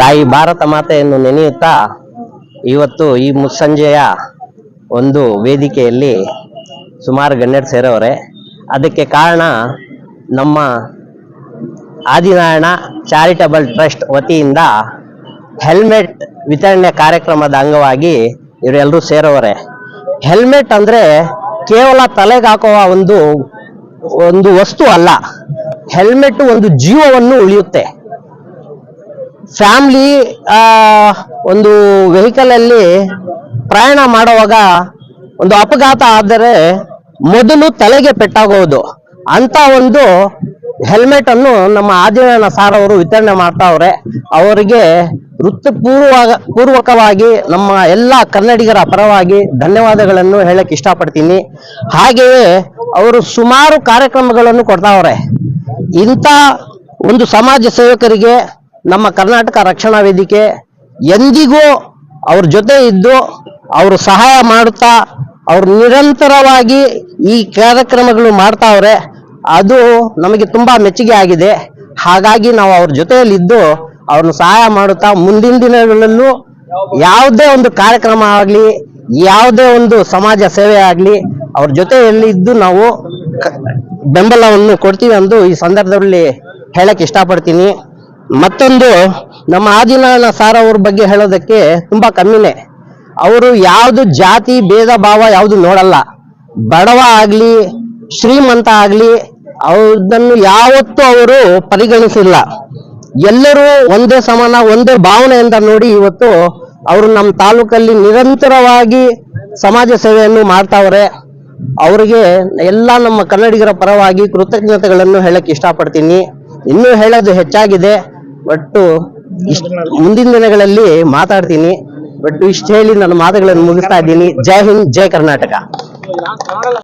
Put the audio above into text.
ತಾಯಿ ಭಾರತ ಮಾತೆಯನ್ನು ನೆನೆಯುತ್ತಾ ಇವತ್ತು ಈ ಮುಸ್ಸಂಜೆಯ ಒಂದು ವೇದಿಕೆಯಲ್ಲಿ ಸುಮಾರು ಗಣ್ಯರು ಸೇರವರೆ. ಅದಕ್ಕೆ ಕಾರಣ ನಮ್ಮ ಆದಿನಾರಾಯಣ ಚಾರಿಟಬಲ್ ಟ್ರಸ್ಟ್ ವತಿಯಿಂದ ಹೆಲ್ಮೆಟ್ ವಿತರಣೆ ಕಾರ್ಯಕ್ರಮದ ಅಂಗವಾಗಿ ಇವರೆಲ್ಲರೂ ಸೇರೋವರೆ. ಹೆಲ್ಮೆಟ್ ಅಂದ್ರೆ ಕೇವಲ ತಲೆಗೆ ಹಾಕುವ ಒಂದು ಒಂದು ವಸ್ತು ಅಲ್ಲ, ಹೆಲ್ಮೆಟ್ ಒಂದು ಜೀವವನ್ನು ಉಳಿಯುತ್ತೆ. ಫ್ಯಾಮ್ಲಿ ಒಂದು ವೆಹಿಕಲ್ ಅಲ್ಲಿ ಪ್ರಯಾಣ ಮಾಡುವಾಗ ಒಂದು ಅಪಘಾತ ಆದರೆ ಮೊದಲು ತಲೆಗೆ ಪೆಟ್ಟಾಗುವುದು. ಅಂತ ಒಂದು ಹೆಲ್ಮೆಟ್ ಅನ್ನು ನಮ್ಮ ಆದಿನಾರಾಯಣ ಸಾರ್ ಅವರು ವಿತರಣೆ ಮಾಡ್ತಾವ್ರೆ. ಅವರಿಗೆ ವೃತ್ತಪೂರ್ವ ಪೂರ್ವಕವಾಗಿ ನಮ್ಮ ಎಲ್ಲ ಕನ್ನಡಿಗರ ಪರವಾಗಿ ಧನ್ಯವಾದಗಳನ್ನು ಹೇಳಕ್ ಇಷ್ಟಪಡ್ತೀನಿ. ಹಾಗೆಯೇ ಅವರು ಸುಮಾರು ಕಾರ್ಯಕ್ರಮಗಳನ್ನು ಕೊಡ್ತಾವ್ರೆ. ಇಂಥ ಒಂದು ಸಮಾಜ ಸೇವಕರಿಗೆ ನಮ್ಮ ಕರ್ನಾಟಕ ರಕ್ಷಣಾ ವೇದಿಕೆ ಎಂದಿಗೂ ಅವ್ರ ಜೊತೆ ಇದ್ದು ಅವರು ಸಹಾಯ ಮಾಡುತ್ತಾ ಅವ್ರು ನಿರಂತರವಾಗಿ ಈ ಕಾರ್ಯಕ್ರಮಗಳು ಮಾಡ್ತಾವ್ರೆ, ಅದು ನಮಗೆ ತುಂಬಾ ಮೆಚ್ಚುಗೆ ಆಗಿದೆ. ಹಾಗಾಗಿ ನಾವು ಅವ್ರ ಜೊತೆಯಲ್ಲಿದ್ದು ಅವ್ರನ್ನ ಸಹಾಯ ಮಾಡುತ್ತಾ, ಮುಂದಿನ ದಿನಗಳಲ್ಲೂ ಯಾವುದೇ ಒಂದು ಕಾರ್ಯಕ್ರಮ ಆಗಲಿ, ಯಾವುದೇ ಒಂದು ಸಮಾಜ ಸೇವೆ ಆಗಲಿ, ಅವ್ರ ಜೊತೆಯಲ್ಲಿ ಇದ್ದು ನಾವು ಬೆಂಬಲವನ್ನು ಕೊಡ್ತೀವಿ ಅಂದು ಈ ಸಂದರ್ಭದಲ್ಲಿ ಹೇಳಕ್ಕೆ ಇಷ್ಟಪಡ್ತೀನಿ. ಮತ್ತೊಂದು, ನಮ್ಮ ಆದಿನಾರಾಯಣ ಸಾರ್ ಅವ್ರ ಬಗ್ಗೆ ಹೇಳೋದಕ್ಕೆ ತುಂಬಾ ಕಮ್ಮಿನೇ. ಅವರು ಯಾವುದು ಜಾತಿ, ಭೇದ, ಭಾವ ಯಾವುದು ನೋಡಲ್ಲ. ಬಡವ ಆಗ್ಲಿ, ಶ್ರೀಮಂತ ಆಗ್ಲಿ, ಅವ್ರದನ್ನು ಯಾವತ್ತೂ ಅವರು ಪರಿಗಣಿಸಿಲ್ಲ. ಎಲ್ಲರೂ ಒಂದೇ ಸಮಾನ, ಒಂದೇ ಭಾವನೆಯಿಂದ ನೋಡಿ ಇವತ್ತು ಅವರು ನಮ್ಮ ತಾಲೂಕಲ್ಲಿ ನಿರಂತರವಾಗಿ ಸಮಾಜ ಸೇವೆಯನ್ನು ಮಾಡ್ತಾವ್ರೆ. ಅವರಿಗೆ ಎಲ್ಲ ನಮ್ಮ ಕನ್ನಡಿಗರ ಪರವಾಗಿ ಕೃತಜ್ಞತೆಗಳನ್ನು ಹೇಳಕ್ ಇಷ್ಟಪಡ್ತೀನಿ. ಇನ್ನೂ ಹೇಳೋದು ಹೆಚ್ಚಾಗಿದೆ. ಇಷ್ಟ್- ಮುಂದಿನ ದಿನಗಳಲ್ಲಿ ಮಾತಾಡ್ತೀನಿ. ಬಟ್ ಇಷ್ಟು ಹೇಳಿ ನನ್ನ ಮಾತುಗಳನ್ನು ಮುಗಿಸ್ತಾ ಇದ್ದೀನಿ. ಜೈ ಹಿಂದ್, ಜೈ ಕರ್ನಾಟಕ.